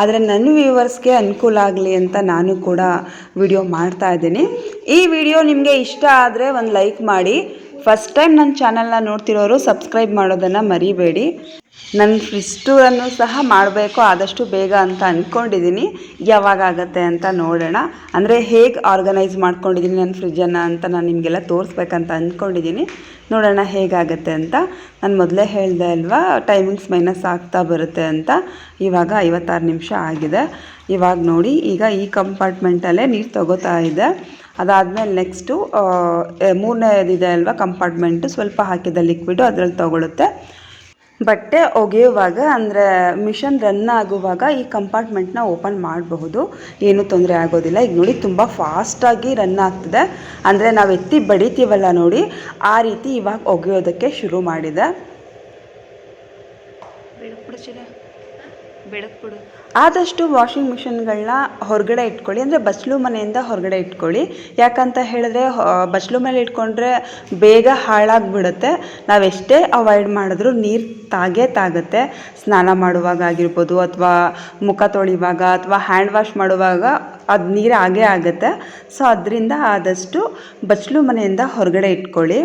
ಆದರೆ ನನ್ನ ವ್ಯೂವರ್ಸ್ಗೆ ಅನುಕೂಲ ಆಗಲಿ ಅಂತ ನಾನು ಕೂಡ ವಿಡಿಯೋ ಮಾಡ್ತಾ ಇದ್ದೀನಿ. ಈ ವಿಡಿಯೋ ನಿಮಗೆ ಇಷ್ಟ ಆದರೆ ಒಂದು ಲೈಕ್ ಮಾಡಿ. ಫಸ್ಟ್ ಟೈಮ್ ನನ್ನ ಚಾನಲ್ನ ನೋಡ್ತಿರೋರು ಸಬ್ಸ್ಕ್ರೈಬ್ ಮಾಡೋದನ್ನು ಮರಿಬೇಡಿ. ನನ್ನ ಫ್ರಿಜ್ ಟೂರನ್ನು ಸಹ ಮಾಡಬೇಕು, ಆದಷ್ಟು ಬೇಗ ಅಂತ ಅಂದ್ಕೊಂಡಿದ್ದೀನಿ ಯಾವಾಗ ಆಗುತ್ತೆ ಅಂತ ನೋಡೋಣ. ಅಂದರೆ ಹೇಗೆ ಆರ್ಗನೈಸ್ ಮಾಡ್ಕೊಂಡಿದ್ದೀನಿ ನನ್ನ ಫ್ರಿಜ್ಜನ್ನು ಅಂತ ನಾನು ನಿಮಗೆಲ್ಲ ತೋರಿಸ್ಬೇಕಂತ ಅಂದ್ಕೊಂಡಿದ್ದೀನಿ ನೋಡೋಣ ಹೇಗಾಗುತ್ತೆ ಅಂತ. ನಾನು ಮೊದಲೇ ಹೇಳಿದೆ ಅಲ್ವಾ ಟೈಮಿಂಗ್ಸ್ ಮೈನಸ್ ಆಗ್ತಾ ಬರುತ್ತೆ ಅಂತ. ಇವಾಗ ಐವತ್ತಾರು ನಿಮಿಷ ಆಗಿದೆ. ಇವಾಗ ನೋಡಿ, ಈಗ ಈ ಕಂಪಾರ್ಟ್ಮೆಂಟಲ್ಲೇ ನೀರು ತಗೋತಾ ಇದೆ ಅದಾದಮೇಲೆ ನೆಕ್ಸ್ಟು ಮೂರನೇದಿದೆ ಅಲ್ವಾ ಕಂಪಾರ್ಟ್ಮೆಂಟು ಸ್ವಲ್ಪ ಹಾಕಿದ ಲಿಕ್ವಿಡು ಅದರಲ್ಲಿ ತೊಗೊಳುತ್ತೆ. ಬಟ್ಟೆ ಒಗೆಯುವಾಗ, ಅಂದರೆ ಮಿಷನ್ ರನ್ ಆಗುವಾಗ ಈ ಕಂಪಾರ್ಟ್ಮೆಂಟ್ನ ಓಪನ್ ಮಾಡಬಹುದು. ಏನೂ ತೊಂದರೆ ಆಗೋದಿಲ್ಲ. ಈಗ ನೋಡಿ, ತುಂಬ ಫಾಸ್ಟಾಗಿ ರನ್ ಆಗ್ತಿದೆ. ಅಂದರೆ ನಾವು ಎತ್ತಿ ಬಡಿತೀವಲ್ಲ ನೋಡಿ, ಆ ರೀತಿ ಇವಾಗ ಒಗೆಯೋದಕ್ಕೆ ಶುರು ಮಾಡಿದೆ. ಬೆಳಕ್ಬಿಡು ಆದಷ್ಟು ವಾಷಿಂಗ್ ಮಿಷಿನ್ಗಳನ್ನ ಹೊರಗಡೆ ಇಟ್ಕೊಳ್ಳಿ, ಅಂದರೆ ಬಚ್ಲು ಮನೆಯಿಂದ ಹೊರಗಡೆ ಇಟ್ಕೊಳ್ಳಿ. ಯಾಕಂತ ಹೇಳಿದ್ರೆ ಬಚ್ಲು ಮೇಲೆ ಇಟ್ಕೊಂಡ್ರೆ ಬೇಗ ಹಾಳಾಗ್ಬಿಡುತ್ತೆ. ನಾವೆಷ್ಟೇ ಅವಾಯ್ಡ್ ಮಾಡಿದ್ರೂ ನೀರು ತಾಗೇ ತಾಗುತ್ತೆ. ಸ್ನಾನ ಮಾಡುವಾಗ ಆಗಿರ್ಬೋದು, ಅಥವಾ ಮುಖ ತೊಳಿವಾಗ, ಅಥವಾ ಹ್ಯಾಂಡ್ ವಾಶ್ ಮಾಡುವಾಗ ಅದು ನೀರು ಆಗೇ ಆಗುತ್ತೆ. ಸೊ, ಅದರಿಂದ ಆದಷ್ಟು ಬಚ್ಲು ಮನೆಯಿಂದ ಹೊರಗಡೆ ಇಟ್ಕೊಳ್ಳಿ.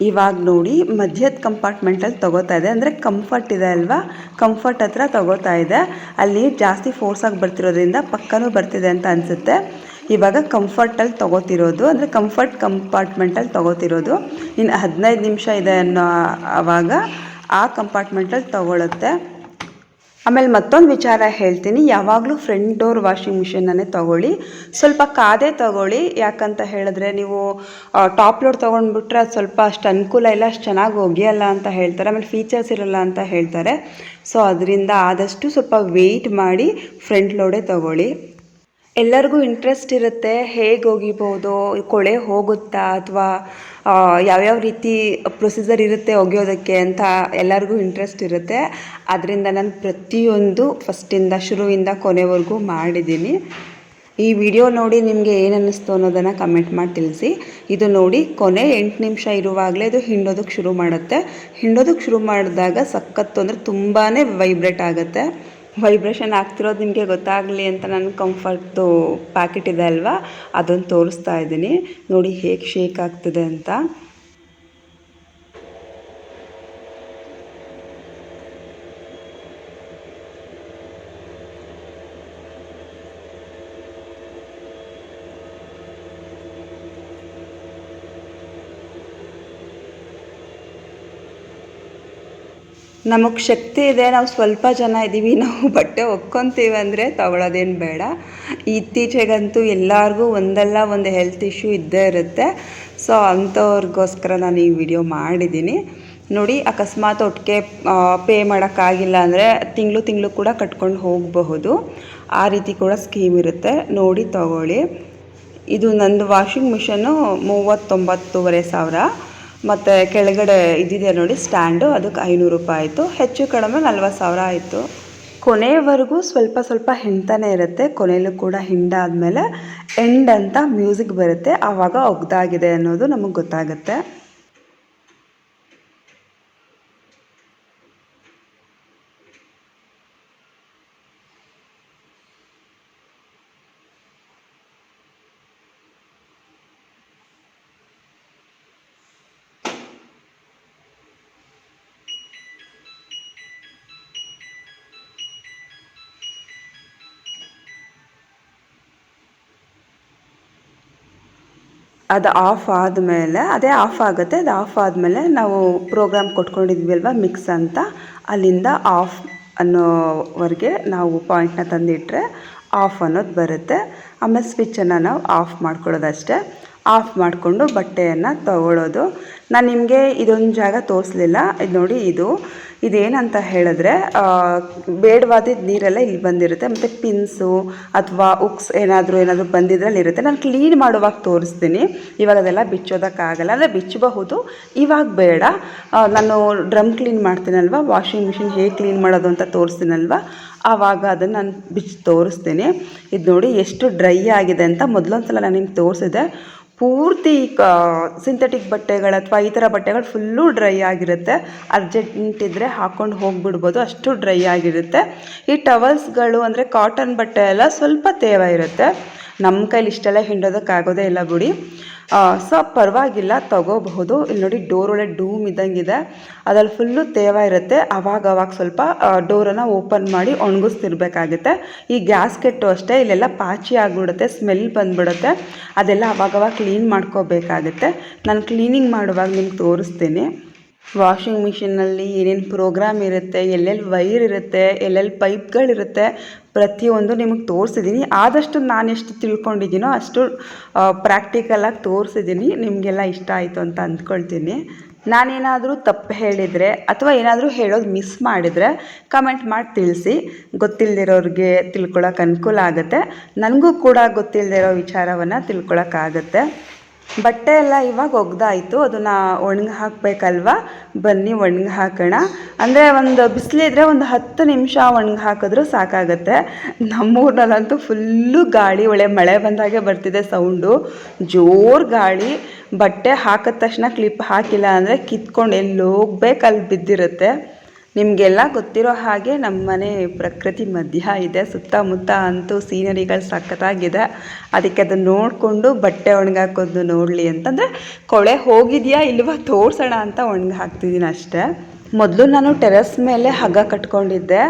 ಇವಾಗ ನೋಡಿ ಮಧ್ಯದ ಕಂಪಾರ್ಟ್ಮೆಂಟಲ್ಲಿ ತಗೋತಾ ಇದೆ. ಅಂದರೆ ಕಂಫರ್ಟ್ ಇದೆ ಅಲ್ವಾ? ಕಂಫರ್ಟ್ ಹತ್ರ ತಗೋತಾ ಇದೆ. ಅಲ್ಲಿ ಜಾಸ್ತಿ ಫೋರ್ಸಾಗಿ ಬರ್ತಿರೋದ್ರಿಂದ ಪಕ್ಕನೂ ಬರ್ತಿದೆ ಅಂತ ಅನಿಸುತ್ತೆ. ಇವಾಗ ಕಂಫರ್ಟಲ್ಲಿ ತಗೋತಿರೋದು. ಅಂದರೆ ಕಂಫರ್ಟ್ ಕಂಪಾರ್ಟ್ಮೆಂಟಲ್ಲಿ ತಗೋತಿರೋದು. ಇನ್ನು ಹದಿನೈದು ನಿಮಿಷ ಇದೆ ಅನ್ನೋ ಆವಾಗ ಆ ಕಂಪಾರ್ಟ್ಮೆಂಟಲ್ಲಿ ತಗೊಳುತ್ತೆ. ಆಮೇಲೆ ಮತ್ತೊಂದು ವಿಚಾರ ಹೇಳ್ತೀನಿ. ಯಾವಾಗಲೂ ಫ್ರಂಟ್ ಡೋರ್ ವಾಷಿಂಗ್ ಮಿಷಿನನ್ನೇ ತಗೊಳ್ಳಿ. ಸ್ವಲ್ಪ ಕಾದೇ ತಗೊಳ್ಳಿ. ಯಾಕಂತ ಹೇಳಿದ್ರೆ ನೀವು ಟಾಪ್ ಲೋಡ್ ತೊಗೊಂಡ್ಬಿಟ್ರೆ ಅದು ಸ್ವಲ್ಪ ಅಷ್ಟು ಅನುಕೂಲ ಇಲ್ಲ, ಅಷ್ಟು ಚೆನ್ನಾಗಿ ಒಗೆಯಲ್ಲ ಅಂತ ಹೇಳ್ತಾರೆ. ಆಮೇಲೆ ಫೀಚರ್ಸ್ ಇರಲ್ಲ ಅಂತ ಹೇಳ್ತಾರೆ. ಸೊ ಅದರಿಂದ ಆದಷ್ಟು ಸ್ವಲ್ಪ ವೆಯ್ಟ್ ಮಾಡಿ ಫ್ರಂಟ್ ಲೋಡೇ ತಗೊಳ್ಳಿ. ಎಲ್ಲರಿಗೂ ಇಂಟ್ರೆಸ್ಟ್ ಇರುತ್ತೆ. ಹೇಗೆ ಒಗಿಬೋದು? ಕೊಳೆ ಹೋಗುತ್ತಾ ಅಥವಾ ಯಾವ್ಯಾವ ರೀತಿ ಪ್ರೊಸೀಜರ್ ಇರುತ್ತೆ ಒಗೆಯೋದಕ್ಕೆ ಅಂತ ಎಲ್ಲರಿಗೂ ಇಂಟ್ರೆಸ್ಟ್ ಇರುತ್ತೆ. ಅದರಿಂದ ನಾನು ಪ್ರತಿಯೊಂದು ಫಸ್ಟಿಂದ ಶುರುವಿಂದ ಕೊನೆವರೆಗೂ ಮಾಡಿದ್ದೀನಿ. ಈ ವಿಡಿಯೋ ನೋಡಿ ನಿಮಗೆ ಏನು ಅನ್ನಿಸ್ತು ಅನ್ನೋದನ್ನು ಕಮೆಂಟ್ ಮಾಡಿ ತಿಳಿಸಿ. ಇದು ನೋಡಿ ಕೊನೆ ಎಂಟು ನಿಮಿಷ ಇರುವಾಗಲೇ ಇದು ಹಿಂಡೋದಕ್ಕೆ ಶುರು ಮಾಡುತ್ತೆ. ಹಿಂಡೋದಕ್ಕೆ ಶುರು ಮಾಡಿದಾಗ ಸಖತ್ತು ಅಂದರೆ ತುಂಬಾ ವೈಬ್ರೇಟ್ ಆಗುತ್ತೆ. ವೈಬ್ರೇಷನ್ ಆಗ್ತಿರೋದು ನಿಮಗೆ ಗೊತ್ತಾಗಲಿ ಅಂತ ನನ್ನ ಕಂಫರ್ಟ್ದು ಪ್ಯಾಕೆಟ್ ಇದೆ ಅಲ್ವಾ? ಅದನ್ನು ತೋರಿಸ್ತಾ ಇದ್ದೀನಿ. ನೋಡಿ ಹೇಗೆ ಶೇಕ್ ಆಗ್ತಿದೆ ಅಂತ. ನಮಗೆ ಶಕ್ತಿ ಇದೆ, ನಾವು ಸ್ವಲ್ಪ ಜನ ಇದ್ದೀವಿ ನಾವು ಬಟ್ಟೆ ಒಕ್ಕೊತೀವಿ ಅಂದರೆ ತಗೊಳ್ಳೋದೇನು ಬೇಡ. ಇತ್ತೀಚೆಗಂತೂ ಎಲ್ಲರಿಗೂ ಒಂದಲ್ಲ ಒಂದು ಹೆಲ್ತ್ ಇಶ್ಯೂ ಇದ್ದೇ ಇರುತ್ತೆ. ಸೊ ಅಂಥವ್ರಿಗೋಸ್ಕರ ನಾನು ಈ ವಿಡಿಯೋ ಮಾಡಿದ್ದೀನಿ ನೋಡಿ, ಅಕಸ್ಮಾತ್ ಒಟ್ಟಿಗೆ ಪೇ ಮಾಡೋಕ್ಕಾಗಿಲ್ಲ ಅಂದರೆ ತಿಂಗಳು ತಿಂಗಳು ಕೂಡ ಕಟ್ಕೊಂಡು ಹೋಗಬಹುದು. ಆ ರೀತಿ ಕೂಡ ಸ್ಕೀಮ್ ಇರುತ್ತೆ. ನೋಡಿ ತಗೊಳ್ಳಿ. ಇದು ನಂದು ವಾಷಿಂಗ್ ಮಿಷನ್ನು ಮೂವತ್ತೊಂಬತ್ತೂವರೆ ಸಾವಿರ. ಮತ್ತು ಕೆಳಗಡೆ ಇದಿದೆ ನೋಡಿ ಸ್ಟ್ಯಾಂಡು, ಅದಕ್ಕೆ ಐನೂರು ರೂಪಾಯಿ ಆಯಿತು. ಹೆಚ್ಚು ಕಡಿಮೆ ನಲ್ವತ್ತು ಸಾವಿರ ಆಯಿತು. ಕೊನೆಯವರೆಗೂ ಸ್ವಲ್ಪ ಸ್ವಲ್ಪ ಹಿಂಡ್ತಾನೆ ಇರುತ್ತೆ. ಕೊನೆಯಲ್ಲೂ ಕೂಡ ಹಿಂಡಾದ್ಮೇಲೆ ಎಂಡ್ ಅಂತ ಮ್ಯೂಸಿಕ್ ಬರುತ್ತೆ. ಆವಾಗ ಒಗ್ದಾಗಿದೆ ಅನ್ನೋದು ನಮಗೆ ಗೊತ್ತಾಗುತ್ತೆ. ಅದು ಆಫ್ ಆದಮೇಲೆ, ಅದೇ ಆಫ್ ಆಗುತ್ತೆ. ಅದು ಆಫ್ ಆದಮೇಲೆ ನಾವು ಪ್ರೋಗ್ರಾಮ್ ಕೊಟ್ಕೊಂಡಿದ್ವಿ ಅಲ್ವಾ ಮಿಕ್ಸ್ ಅಂತ. ಅಲ್ಲಿಂದ ಆಫ್ ಅನ್ನೋವರೆಗೆ ನಾವು ಪಾಯಿಂಟ್ನ ತಂದಿಟ್ಟರೆ ಆಫ್ ಅನ್ನೋದು ಬರುತ್ತೆ. ಆಮೇಲೆ ಸ್ವಿಚ್ಚನ್ನು ನಾವು ಆಫ್ ಮಾಡ್ಕೊಳ್ಳೋದಷ್ಟೇ. ಆಫ್ ಮಾಡಿಕೊಂಡು ಬಟ್ಟೆಯನ್ನು ತಗೊಳ್ಳೋದು ನಾನು ನಿಮಗೆ ಇದೊಂದು ಜಾಗ ತೋರಿಸ್ಲಿಲ್ಲ. ಇದು ನೋಡಿ ಇದು. ಇದೇನಂತ ಹೇಳಿದ್ರೆ ಬೇಡವಾದ ನೀರೆಲ್ಲ ಇಲ್ಲಿ ಬಂದಿರುತ್ತೆ. ಮತ್ತು ಪಿನ್ಸು ಅಥವಾ ಉಕ್ಸ್ ಏನಾದರೂ ಏನಾದರೂ ಬಂದಿದ್ರೆ ಇರುತ್ತೆ. ನಾನು ಕ್ಲೀನ್ ಮಾಡುವಾಗ ತೋರಿಸ್ತೀನಿ. ಇವಾಗ ಅದೆಲ್ಲ ಬಿಚ್ಚೋದಕ್ಕಾಗಲ್ಲ. ಅಂದರೆ ಬಿಚ್ಚಬಹುದು. ಇವಾಗ ಬೇಡ. ನಾನು ಡ್ರಮ್ ಕ್ಲೀನ್ ಮಾಡ್ತೀನಲ್ವ? ವಾಷಿಂಗ್ ಮಿಷಿನ್ ಹೇಗೆ ಕ್ಲೀನ್ ಮಾಡೋದು ಅಂತ ತೋರಿಸ್ತೀನಲ್ವ? ಆವಾಗ ಅದನ್ನು ನಾನು ಬಿಚ್ಚಿ ತೋರಿಸ್ತೀನಿ. ಇದು ನೋಡಿ ಎಷ್ಟು ಡ್ರೈ ಆಗಿದೆ ಅಂತ ಮೊದಲೊಂದ್ಸಲ ನಾನು ನಿಮ್ಗೆ ತೋರಿಸಿದೆ ಪೂರ್ತಿ ಸಿಂಥೆಟಿಕ್ ಬಟ್ಟೆಗಳು ಅಥವಾ ಈ ಥರ ಬಟ್ಟೆಗಳು ಫುಲ್ಲು ಡ್ರೈ ಆಗಿರುತ್ತೆ. ಅರ್ಜೆಂಟ್ ಇದ್ದರೆ ಹಾಕ್ಕೊಂಡು ಹೋಗಿಬಿಡ್ಬೋದು, ಅಷ್ಟು ಡ್ರೈ ಆಗಿರುತ್ತೆ. ಈ ಟವಲ್ಸ್ಗಳು ಅಂದರೆ ಕಾಟನ್ ಬಟ್ಟೆ ಎಲ್ಲ ಸ್ವಲ್ಪ ತೇವ ಇರುತ್ತೆ ನಮ್ಮ ಕೈಲಿ ಇಷ್ಟೆಲ್ಲ ಹಿಂಡೋದಕ್ಕಾಗೋದೇ ಇಲ್ಲ ಬಿಡಿ. ಸೊ ಪರವಾಗಿಲ್ಲ, ತಗೋಬಹುದು. ಇಲ್ಲಿ ನೋಡಿ ಡೋರ್ ಒಳಗೆ ಡೂಮ್ ಇದ್ದಂಗಿದೆ. ಅದ್ರಲ್ಲಿ ಫುಲ್ಲು ತೇವ ಇರುತ್ತೆ. ಅವಾಗ ಅವಾಗ ಸ್ವಲ್ಪ ಡೋರನ್ನು ಓಪನ್ ಮಾಡಿ ಒಣಗಿಸ್ತಿರ್ಬೇಕಾಗುತ್ತೆ. ಈ ಗ್ಯಾಸ್ಕೆಟ್ಟು ಅಷ್ಟೇ, ಇಲ್ಲೆಲ್ಲ ಪಾಚಿ ಆಗಿಬಿಡುತ್ತೆ, ಸ್ಮೆಲ್ ಬಂದ್ಬಿಡುತ್ತೆ. ಅದೆಲ್ಲ ಅವಾಗವಾಗ ಕ್ಲೀನ್ ಮಾಡ್ಕೋಬೇಕಾಗುತ್ತೆ. ನಾನು ಕ್ಲೀನಿಂಗ್ ಮಾಡುವಾಗ ನಿಮ್ಗೆ ತೋರಿಸ್ತೀನಿ. ವಾಷಿಂಗ್ ಮಿಷಿನಲ್ಲಿ ಏನೇನು ಪ್ರೋಗ್ರಾಮ್ ಇರುತ್ತೆ ಎಲ್ಲೆಲ್ಲಿ ವೈರ್ ಇರುತ್ತೆ ಎಲ್ಲೆಲ್ಲಿ ಪೈಪ್ಗಳಿರುತ್ತೆ, ಪ್ರತಿಯೊಂದು ನಿಮಗೆ ತೋರಿಸಿದ್ದೀನಿ ಆದಷ್ಟು ನಾನು ಎಷ್ಟು ತಿಳ್ಕೊಂಡಿದ್ದೀನೋ ಅಷ್ಟು ಪ್ರಾಕ್ಟಿಕಲಾಗಿ ತೋರಿಸಿದ್ದೀನಿ ನಿಮಗೆಲ್ಲ ಇಷ್ಟ ಆಯಿತು ಅಂತ ಅಂದ್ಕೊಳ್ತೀನಿ. ನಾನೇನಾದರೂ ತಪ್ಪು ಹೇಳಿದರೆ ಅಥವಾ ಏನಾದರೂ ಹೇಳೋದು ಮಿಸ್ ಮಾಡಿದರೆ ಕಮೆಂಟ್ ಮಾಡಿ ತಿಳಿಸಿ. ಗೊತ್ತಿಲ್ಲದಿರೋರಿಗೆ ತಿಳ್ಕೊಳಕ್ಕೆ ಅನುಕೂಲ ಆಗುತ್ತೆ. ನನಗೂ ಕೂಡ ಗೊತ್ತಿಲ್ಲದಿರೋ ವಿಚಾರವನ್ನು ತಿಳ್ಕೊಳಕ್ಕಾಗತ್ತೆ ಬಟ್ಟೆ ಎಲ್ಲ ಇವಾಗ ಒಗ್ದಾಯಿತು, ಅದನ್ನು ಒಣಗಿ ಹಾಕಬೇಕಲ್ವ? ಬನ್ನಿ, ಒಣಗಿ ಹಾಕೋಣ. ಅಂದರೆ ಒಂದು ಬಿಸಿಲಿದ್ರೆ ಒಂದು ಹತ್ತು ನಿಮಿಷ ಒಣಗಿ ಹಾಕಿದ್ರೂ ಸಾಕಾಗುತ್ತೆ. ನಮ್ಮೂರಲ್ಲಂತೂ ಫುಲ್ಲು ಗಾಳಿ, ಒಳ್ಳೆ ಮಳೆ ಬಂದಾಗೆ ಬರ್ತಿದೆ ಸೌಂಡು. ಜೋರು ಗಾಳಿ. ಬಟ್ಟೆ ಹಾಕಿದ ತಕ್ಷಣ ಕ್ಲಿಪ್ ಹಾಕಿಲ್ಲ ಅಂದರೆ ಕಿತ್ಕೊಂಡು ಎಲ್ಲಿ ಹೋಗ್ಬೇಕು ಅಲ್ಲಿ ಬಿದ್ದಿರುತ್ತೆ. ನಿಮಗೆಲ್ಲ ಗೊತ್ತಿರೋ ಹಾಗೆ ನಮ್ಮ ಮನೆ ಪ್ರಕೃತಿ ಮಧ್ಯ ಇದೆ, ಸುತ್ತಮುತ್ತ ಅಂತೂ ಸೀನರಿಗಳು ಸಖತ್ತಾಗಿದೆ. ಅದಕ್ಕೆ ಅದನ್ನು ನೋಡಿಕೊಂಡು ಬಟ್ಟೆ ಒಣಗಾಕೋದು ನೋಡಲಿ ಅಂತಂದರೆ, ಕೊಳೆ ಹೋಗಿದೆಯಾ ಇಲ್ವಾ ತೋರಿಸೋಣ ಅಂತ ಒಣಗಿ ಹಾಕ್ತಿದ್ದೀನಿ ಅಷ್ಟೇ. ಮೊದಲು ನಾನು ಟೆರೆಸ್ ಮೇಲೆ ಹಗ್ಗ ಕಟ್ಕೊಂಡಿದ್ದೆ,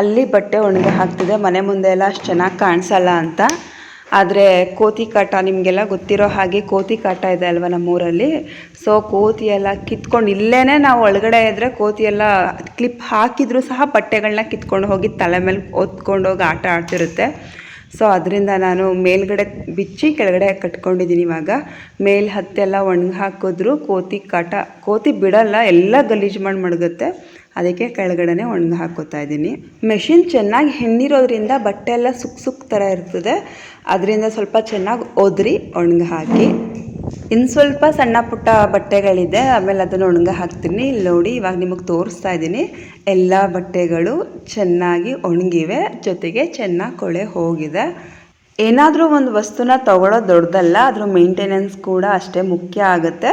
ಅಲ್ಲಿ ಬಟ್ಟೆ ಒಣಗಿ ಹಾಕ್ತಿದ್ದೆ, ಮನೆ ಮುಂದೆ ಎಲ್ಲ ಅಷ್ಟು ಚೆನ್ನಾಗಿ ಕಾಣಿಸಲ್ಲ ಅಂತ. ಆದರೆ ಕೋತಿ ಕಾಟ ನಿಮಗೆಲ್ಲ ಗೊತ್ತಿರೋ ಹಾಗೆ ಕೋತಿ ಕಾಟ ಇದೆ ಅಲ್ವಾ ನಮ್ಮೂರಲ್ಲಿ? ಸೊ ಕೋತಿ ಎಲ್ಲ ಕಿತ್ಕೊಂಡು ಇಲ್ಲೇ ನಾವು ಒಳಗಡೆ ಇದ್ದರೆ ಕೋತಿ ಎಲ್ಲ ಕ್ಲಿಪ್ ಹಾಕಿದರೂ ಸಹ ಬಟ್ಟೆಗಳನ್ನ ಕಿತ್ಕೊಂಡು ಹೋಗಿ ತಲೆ ಮೇಲೆ ಹೊತ್ಕೊಂಡು ಹೋಗಿ ಆಟ ಆಡ್ತಿರುತ್ತೆ. ಸೊ ಅದರಿಂದ ನಾನು ಮೇಲ್ಗಡೆ ಬಿಚ್ಚಿ ಕೆಳಗಡೆ ಕಟ್ಕೊಂಡಿದ್ದೀನಿ ಇವಾಗ. ಮೇಲೆ ಹತ್ತೆಲ್ಲ ಒಣಗಿ ಹಾಕಿದ್ರು ಕೋತಿ ಕಾಟ. ಕೋತಿ ಬಿಡಲ್ಲ, ಎಲ್ಲ ಗಲೀಜು ಮಾಡಿ ಮಡಗುತ್ತೆ. ಅದಕ್ಕೆ ಕೆಳಗಡೆನೆ ಒಣಗಿ ಹಾಕೋತಾ ಇದ್ದೀನಿ. ಮೆಷಿನ್ ಚೆನ್ನಾಗಿ ಹೆಣ್ಣಿರೋದ್ರಿಂದ ಬಟ್ಟೆ ಎಲ್ಲ ಸುಕ್ ಸುಕ್ ಥರ ಇರ್ತದೆ. ಅದರಿಂದ ಸ್ವಲ್ಪ ಚೆನ್ನಾಗಿ ಒದ್ರಿ, ಒಣಗಿ ಹಾಕಿ. ಇನ್ನು ಸ್ವಲ್ಪ ಸಣ್ಣ ಪುಟ್ಟ ಬಟ್ಟೆಗಳಿದೆ, ಆಮೇಲೆ ಅದನ್ನು ಒಣಗ ಹಾಕ್ತೀನಿ. ಇಲ್ಲಿ ನೋಡಿ ಇವಾಗ ನಿಮಗೆ ತೋರಿಸ್ತಾ ಇದ್ದೀನಿ. ಎಲ್ಲ ಬಟ್ಟೆಗಳು ಚೆನ್ನಾಗಿ ಒಣಗಿವೆ, ಜೊತೆಗೆ ಚೆನ್ನಾಗಿ ಕೊಳೆ ಹೋಗಿದೆ. ಏನಾದರೂ ಒಂದು ವಸ್ತುನ ತಗೊಳ್ಳೋ ದೊಡ್ಡದಲ್ಲ, ಅದ್ರ ಮೇಂಟೆನೆನ್ಸ್ ಕೂಡ ಅಷ್ಟೇ ಮುಖ್ಯ ಆಗುತ್ತೆ.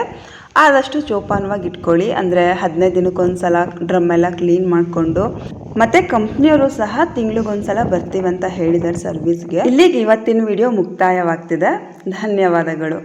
ಆದಷ್ಟು ಚೋಪಾನವಾಗಿ ಇಟ್ಕೊಳ್ಳಿ. ಅಂದರೆ ಹದಿನೈದು ದಿನಕ್ಕೊಂದ್ಸಲ ಡ್ರಮ್ ಎಲ್ಲ ಕ್ಲೀನ್ ಮಾಡಿಕೊಂಡು. ಮತ್ತೆ ಕಂಪ್ನಿಯವರು ಸಹ ತಿಂಗಳಿಗೊಂದ್ಸಲ ಬರ್ತೀವಂತ ಹೇಳಿದ್ದಾರೆ ಸರ್ವಿಸ್ಗೆ. ಇಲ್ಲಿಗೆ ಇವತ್ತಿನ ವಿಡಿಯೋ ಮುಕ್ತಾಯವಾಗ್ತಿದೆ. ಧನ್ಯವಾದಗಳು.